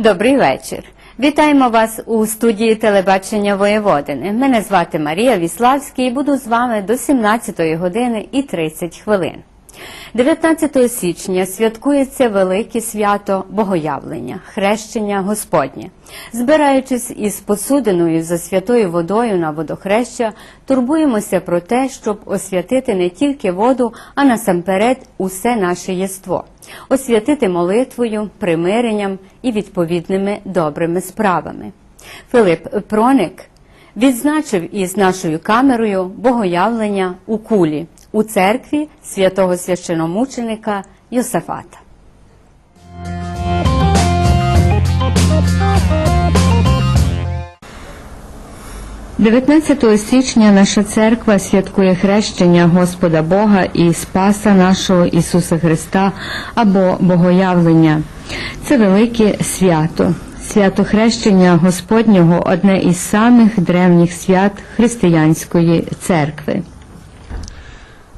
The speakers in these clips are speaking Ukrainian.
Добрий вечір. Вітаємо вас у студії телебачення Воєводини. Мене звати Марія Віславський і буду з вами до 17 години і 30 хвилин. 19 січня святкується велике свято Богоявлення, хрещення Господнє. Збираючись із посудиною за святою водою на водохреща, турбуємося про те, щоб освятити не тільки воду, а насамперед усе наше єство, освятити молитвою, примиренням і відповідними добрими справами. Филип Проник відзначив із нашою камерою богоявлення у кулі у церкві святого священомученика Йосафата. 19 січня наша церква святкує хрещення Господа Бога і Спаса нашого Ісуса Христа або Богоявлення. Це велике свято. Свято хрещення Господнього одне із самих древніх свят християнської церкви.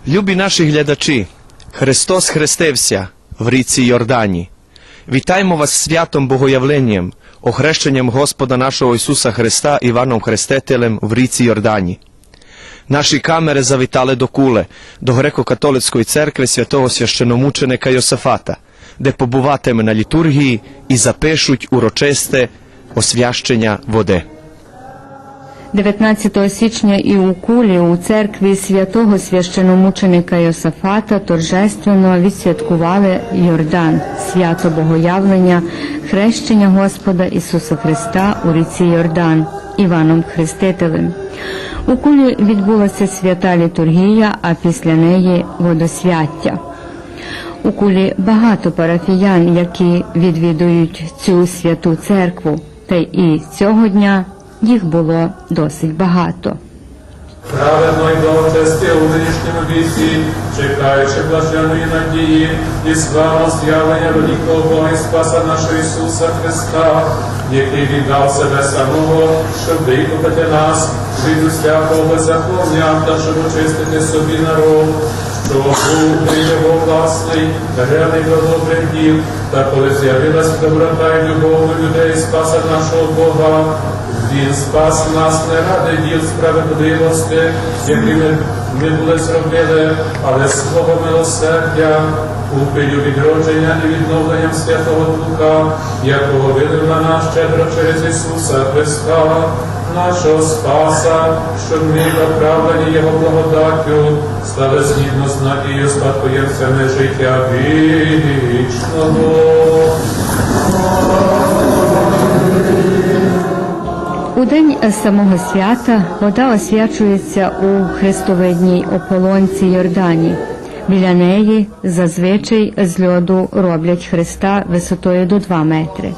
Любі наші глядачі, Христос хрестився в річці Йордані. Вітаємо вас святом Богоявленням, охрещенням Господа нашого Ісуса Христа Іваном Хрестителем в річці Йордані. Наші камери завітали до Куле, до греко-католицької церкви святого священомученика Йосифата, де побуватиме на літургії і запишуть урочисте освящення води. 19 січня і у Кулі у церкві святого священомученика Йосафата торжественно відсвяткували Йордан, свято Богоявлення, хрещення Господа Ісуса Христа у ріці Йордан Іваном Хрестителем. У Кулі відбулася свята літургія, а після неї водосвяття. У кулі багато парафіян, які відвідують цю святу церкву, та і цього дня їх було досить багато. Праведно й благочесті у нинішньому віці, чекаючи блаженої надії і славно з'явлення великого Бога і Спаса нашого Ісуса Христа, який віддав себе самого, щоб викупити нас від усякого беззаконня та щоб очистити собі народ, що був при його власний, ревний до добрих діл, та коли з'явилась доброта й любов до людей Спаса нашого Бога, він спас нас не ради діл справедливості, які ми, ми були зробили, але свого милосердя, купилю відродження і відновленням Святого Духа, якого вилив на нас щедро через Ісуса Христа, нашого Спаса, щоб ми, оправдані Його благодаттю, стали згідно з надією спадкоємцями життя вічного. У день самого свята вода освячується у хрестовидній ополонці Йордані. Біля неї зазвичай з льоду роблять хреста висотою до 2 метри.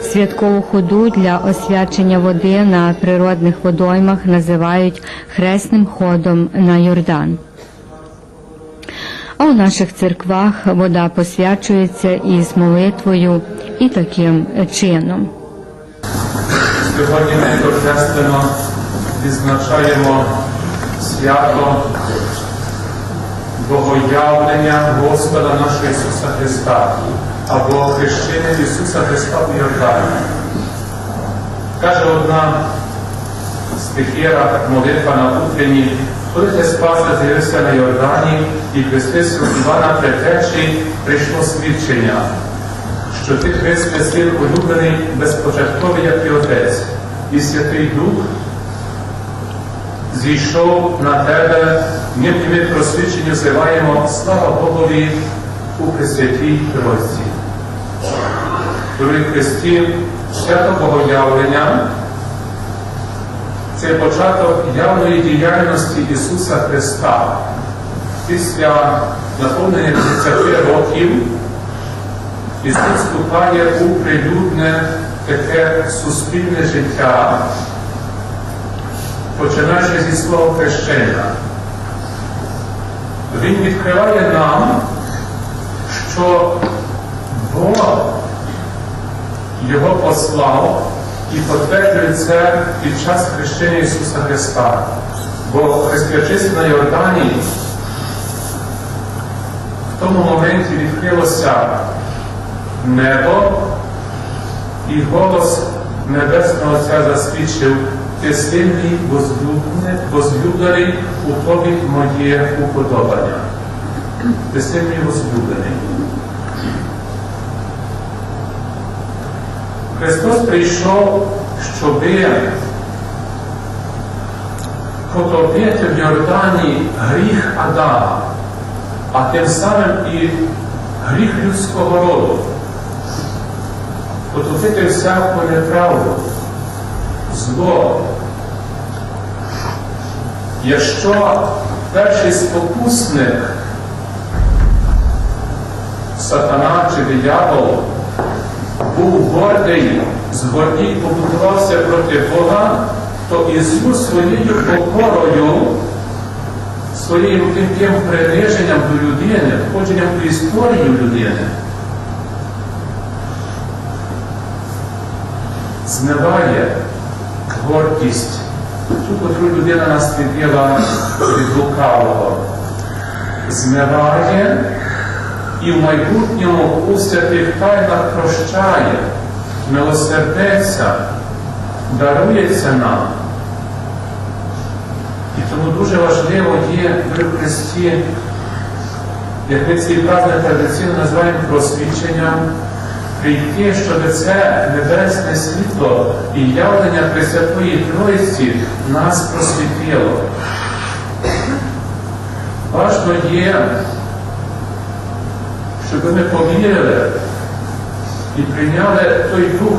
Святкову ходу для освячення води на природних водоймах називають хресним ходом на Йордан. А у наших церквах вода посвячується із молитвою і таким чином. Сьогодні ми торжественно відзначаємо свято Богоявлення Господа нашого Ісуса Христа або хрещення Ісуса Христа у Йордані. Каже одна стихіра, молитва на утренні, коли ти спаса з'явився на Йордані і хрестився Івана Претечі, прийшло свідчення, що ти Христе син улюблений, безпочатковий, як і Отець, і Святий Дух зійшов на тебе, ми тобі просвідчення зливаємо, слава Богові у Пресвятій Тройці. Дорогі Христі, свято Богоявлення це початок явної діяльності Ісуса Христа. Після наповнення 30 років Ісус вступає у прилюдне таке суспільне життя, починаючи зі свого хрещення. Він відкриває нам, що Бог його послав і підтверджує це під час хрещення Ісуса Христа. Бо хрестячись на Йордані, в тому моменті відкрилося небо, І голос Небесного Отця засвідчив, ти мій возлюблений, у тобі моє уподобання. Ти мій возлюблений. Христос прийшов, щоби потопити в Йордані гріх Адама, а тим самим і гріх людського роду, потопити всяку неправду, зло. Якщо перший спокусник, сатана чи диявол, був гордий, згордій побудувався проти Бога, то Ісус своєю покорою, своїм тим приниженням до людини, входженням в історію людини, змиває гордість, ту, котру людина наслідила від лукавого, змиває і в майбутньому у святих тайнах прощає, милосердеться, дарується нам. І тому дуже важливо є в Христі, як ми цей праздник традиційно називаємо просвідченням, прийти, щоб це небесне світло і явлення Пресвятої Троїці нас просвітило. Важно є щоб ми повірили і прийняли той дух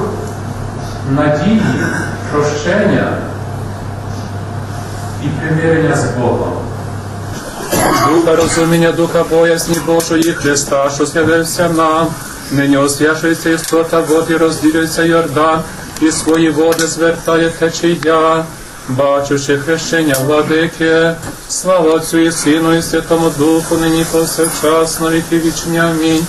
надії, прощення і примирення з Богом. Духа розуміння, духа боязні Божої Христа, що з'явився нам, нині освячується істота вод і розділюється Йордан, і свої води звертає течія. Бачучи хрещення владики, слава Отцю і Сину, і Святому Духу, нині повсякчасно, віки вічні. Амінь.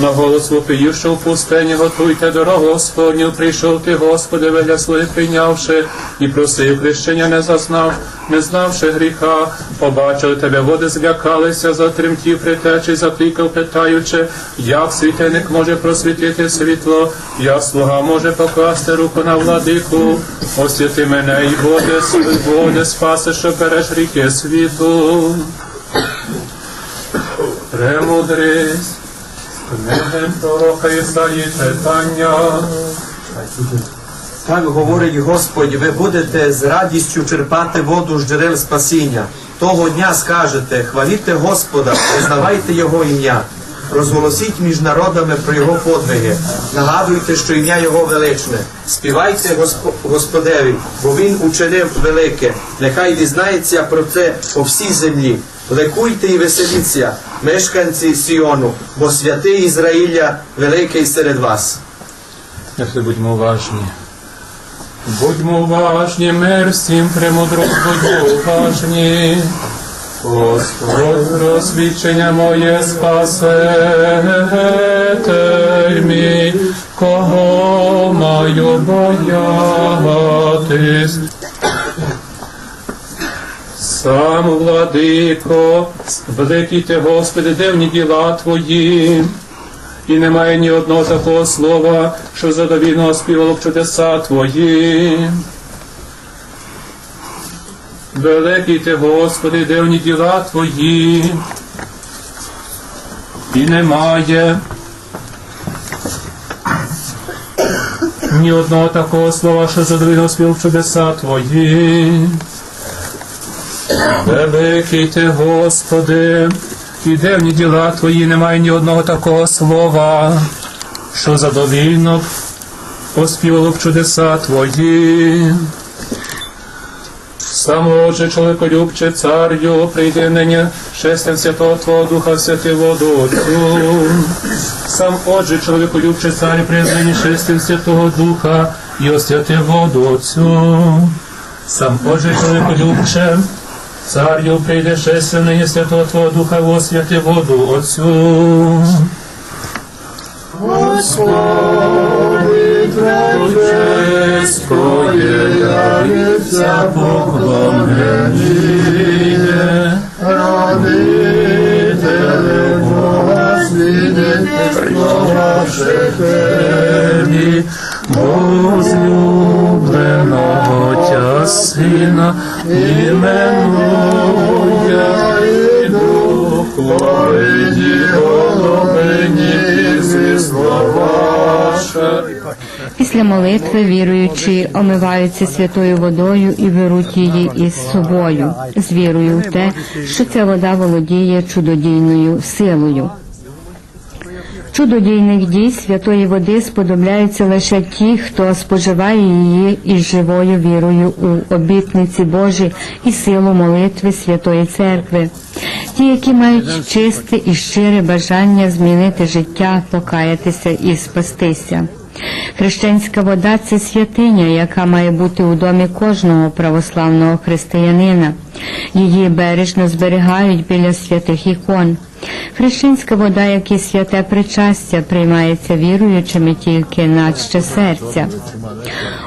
На голос вопію, що в пустині готуйте дорогу Господню, прийшов ти, Господи, вигляд прийнявши, і просив хрещення не зазнав, не знавши гріха, побачили тебе, води злякалися, затремтів притечі, закликав, питаючи, як світильник може просвітити світло, як слуга може покласти руку на владику, освіти мене і води, води спаси, що береш ріки світу. Премудрість, Так говорить Господь, ви будете з радістю черпати воду з джерел спасіння. Того дня скажете, хваліте Господа, признавайте Його ім'я. Розголосіть між народами про Його подвиги, нагадуйте, що ім'я Його величне. Співайте Госп- Господеві, бо Він учинив велике. Нехай дізнається про це по всій землі. Лекуйте і веселіться, мешканці Сіону, бо святий Ізраїля великий серед вас. Нехай будьмо уважні. Будьмо уважні, мир всім премудрость, будьмо уважні. Господь, розсвідчення моє спаситель мій, кого маю боятись. Сам владико, великий ти, Господи, дивні діла Твої. І немає ні одного такого слова, що задовільно співало б чудеса Твої. Великий ти, Господи, дивні діла Твої. І немає ні одного такого слова, що задовільно співало б чудеса Твої. Великий ти, Господи, і дивні діла Твої, немає ні одного такого слова, що задовільно б оспівало б чудеса Твої. Саможе чоловіколюбче царю, прийди нині шестем святого Твого Духа святи воду. Сам отже, чоловіколюбче царю, прийди нині шестем святого Духа і освяти воду Отцю. Сам отже, чоловіколюбче, Царю прийде шестя святого Твого Духа в освяти воду Отцю. Господи, Твоє споєдається поклонення. Родителе Бога, свідетельство ваше Хемі, возлюбленого Тя Сина, іменує і Духовині, головині, звісно ваше. Після молитви віруючі омиваються святою водою і беруть її із собою, з вірою в те, що ця вода володіє чудодійною силою. Чудодійних дій святої води сподобляються лише ті, хто споживає її із живою вірою у обітниці Божі і силу молитви Святої Церкви. Ті, які мають чисте і щире бажання змінити життя, покаятися і спастися. Хрещенська вода це святиня, яка має бути у домі кожного православного християнина. Її бережно зберігають біля святих ікон. Хрещенська вода, як і святе причастя, приймається віруючими тільки наче серця.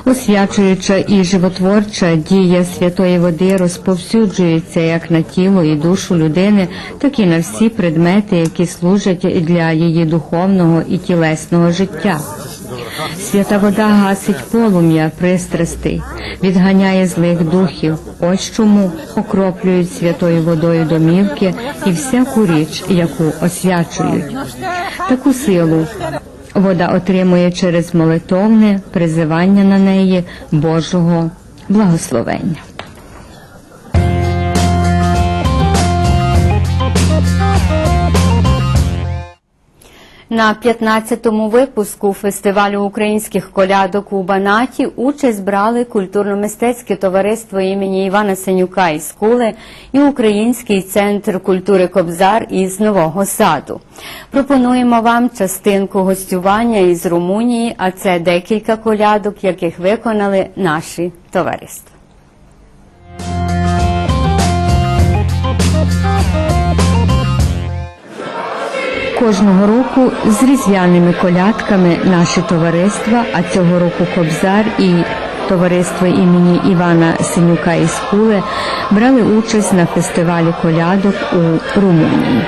Освячуюча і животворча дія святої води розповсюджується як на тіло і душу людини, так і на всі предмети, які служать для її духовного і тілесного життя. Свята вода гасить полум'я пристрастей, відганяє злих духів. Ось чому окроплюють святою водою домівки і всяку річ, яку освячують. Таку силу вода отримує через молитовне призивання на неї Божого благословення. На 15-му випуску фестивалю українських колядок у Банаті участь брали культурно-мистецьке товариство імені Івана Сенюка із Кули і Український центр культури Кобзар із Нового Саду. Пропонуємо вам частинку гостювання із Румунії, а це декілька колядок, яких виконали наші товариства. Кожного року з різдвяними колядками наші товариства, а цього року Кобзар і товариство імені Івана Синюка із Кули брали участь на фестивалі колядок у Румунії.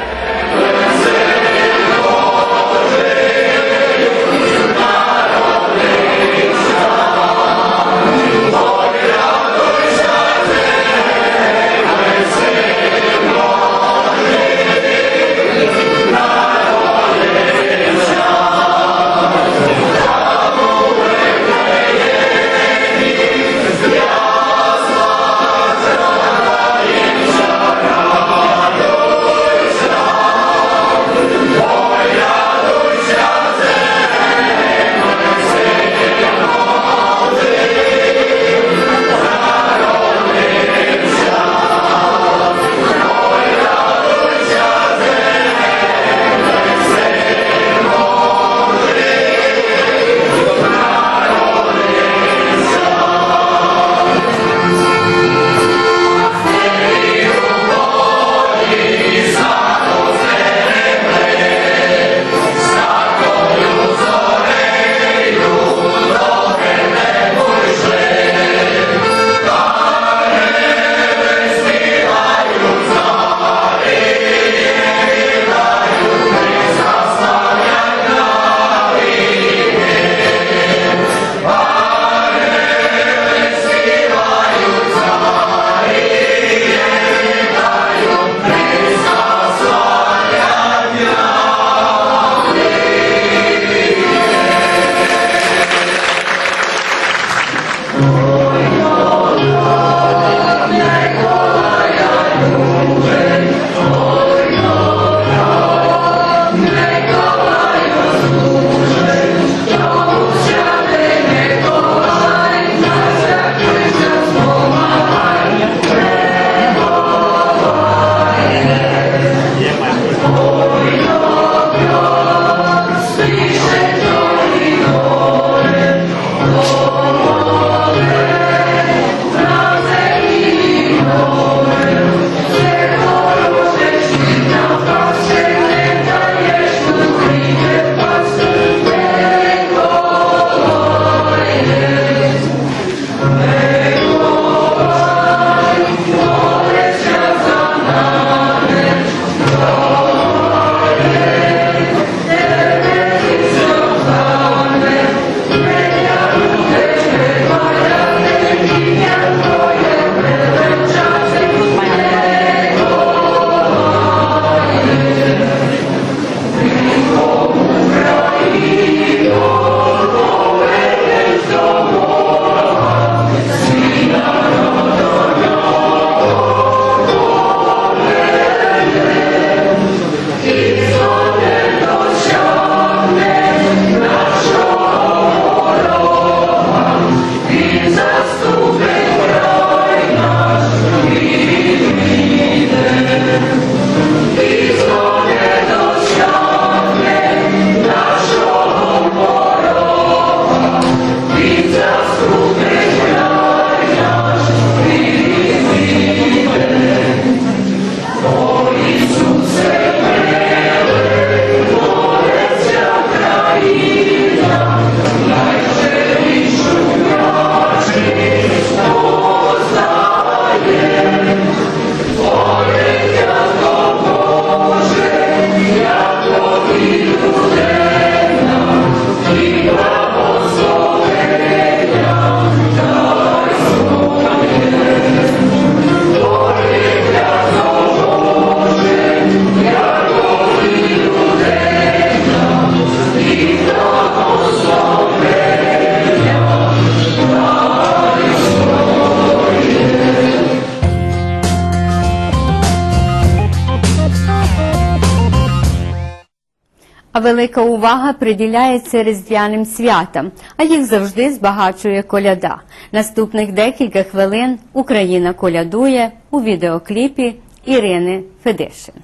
велика увага приділяється різдвяним святам, а їх завжди збагачує коляда. Наступних декілька хвилин Україна колядує у відеокліпі Ірини Федишин.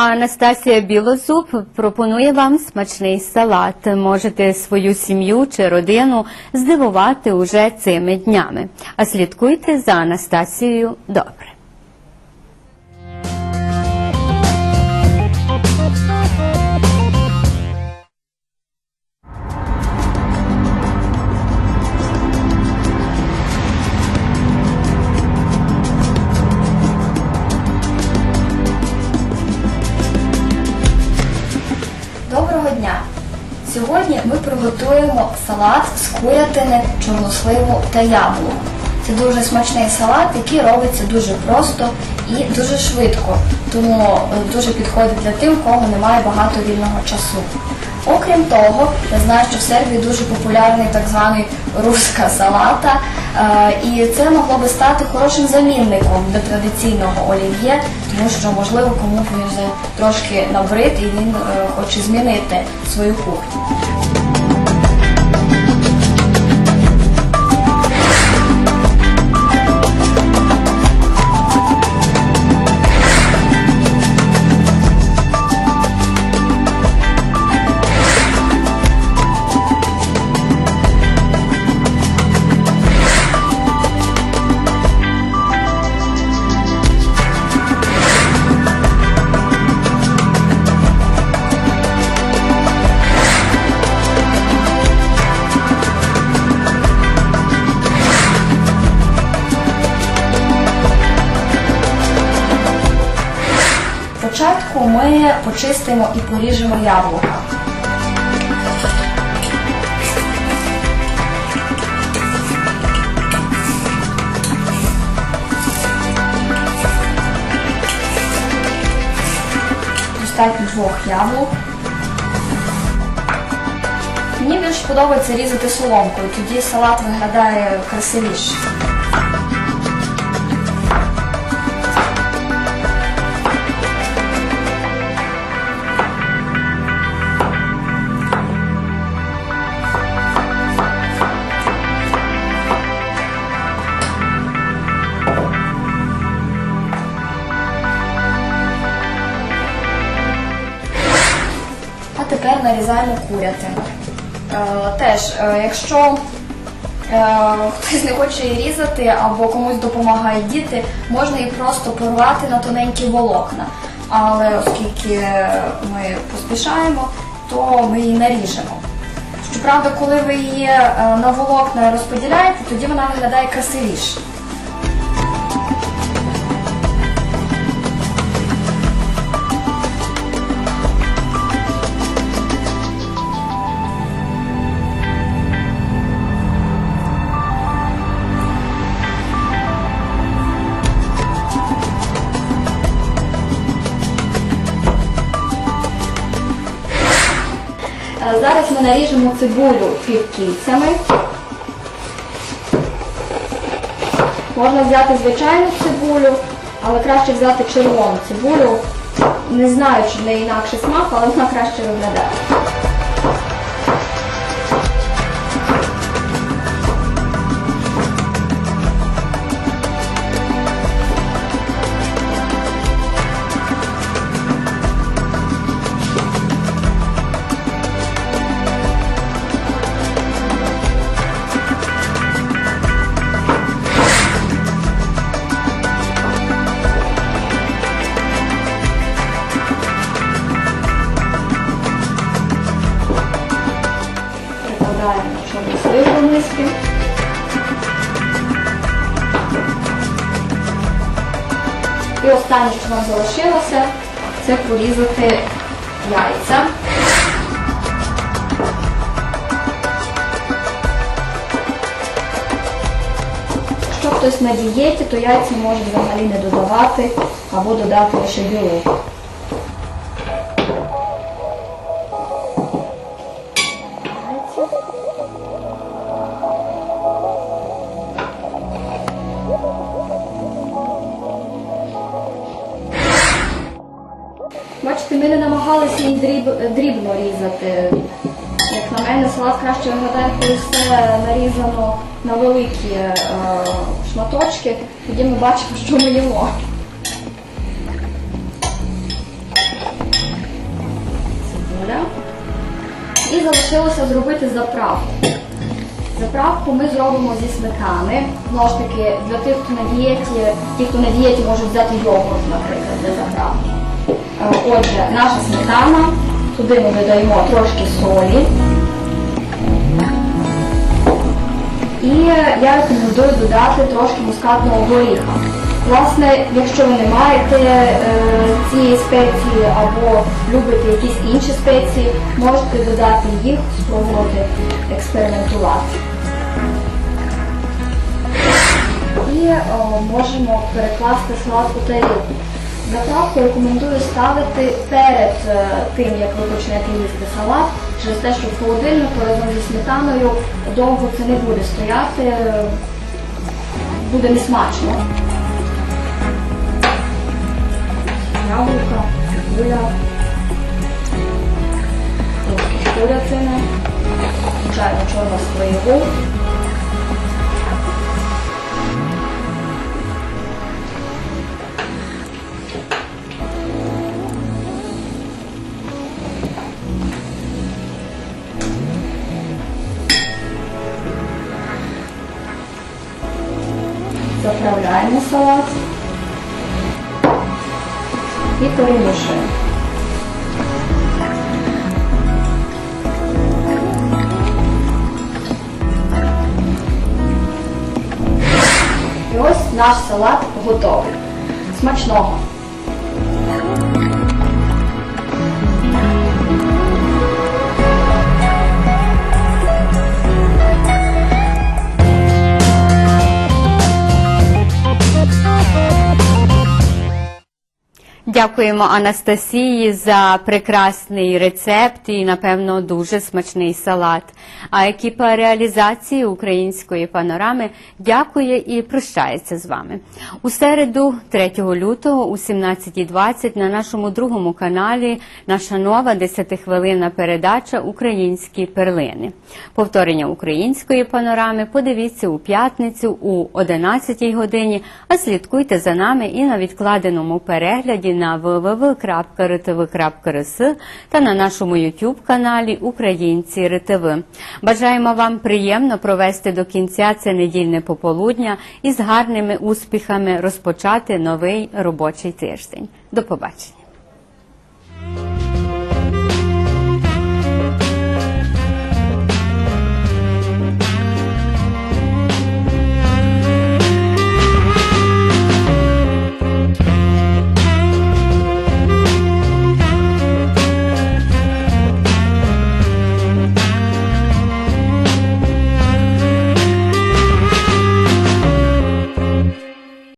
А Анастасія Білозуб пропонує вам смачний салат. Можете свою сім'ю чи родину здивувати уже цими днями. А слідкуйте за Анастасією добре. готуємо салат з курятини, чорносливу та яблук. Це дуже смачний салат, який робиться дуже просто і дуже швидко, тому е, дуже підходить для тих, у кого немає багато вільного часу. Окрім того, я знаю, що в Сербії дуже популярний так званий руська салата, е, і це могло би стати хорошим замінником для традиційного олів'є, тому що, можливо, кому він вже трошки набрид і він е, хоче змінити свою кухню. Ми почистимо і поріжемо яблука. Достатньо двох яблук. Мені більш подобається різати соломкою, тоді салат виглядає красивіше. Нарізаємо курятину. Е, теж, е, якщо е, хтось не хоче її різати або комусь допомагають діти, можна її просто порвати на тоненькі волокна. Але оскільки ми поспішаємо, то ми її наріжемо. Щоправда, коли ви її на волокна розподіляєте, тоді вона виглядає красивіше. Наріжемо цибулю півкільцями. Можна взяти звичайну цибулю, але краще взяти червону цибулю. Не знаю, чи не інакший смак, але вона краще виглядає. Порізати яйця. Якщо хтось на дієті, то яйця може взагалі не додавати або додати лише білок. Намагалися їх дріб, дрібно різати. Як на мене, салат краще виглядає, коли все нарізано на великі е, шматочки, тоді ми бачимо, що ми їмо. І залишилося зробити заправку. Заправку ми зробимо зі сметани. Знову ж таки, для тих, хто на дієті, ті, хто на дієті можуть взяти йогурт, наприклад, для заправки. Е, Отже, наша сметана, туди ми додаємо трошки солі. І я рекомендую додати трошки мускатного горіха. Власне, якщо ви не маєте е, цієї спеції або любите якісь інші спеції, можете додати їх, спробувати експериментувати. І о, можемо перекласти салат у тарілку. Заправку рекомендую ставити перед е, тим, як ви почнете їсти салат, через те, що в холодильнику разом зі сметаною довго це не буде стояти, е, буде несмачно. Яблука, цибуля, трошки курятини, звичайно, чорна слоєву. Заправляємо салат і перемішуємо. І ось наш салат готовий. Смачного! Дякуємо Анастасії за прекрасний рецепт і, напевно, дуже смачний салат. А екіпа реалізації української панорами дякує і прощається з вами. У середу, 3 лютого, у 17.20 на нашому другому каналі наша нова 10-хвилинна передача Українські перлини. Повторення української панорами подивіться у п'ятницю у 11 годині, а слідкуйте за нами і на відкладеному перегляді на www.rtv.rs та на нашому YouTube каналі Українці РТВ. Бажаємо вам приємно провести до кінця це недільне пополудня і з гарними успіхами розпочати новий робочий тиждень. До побачення.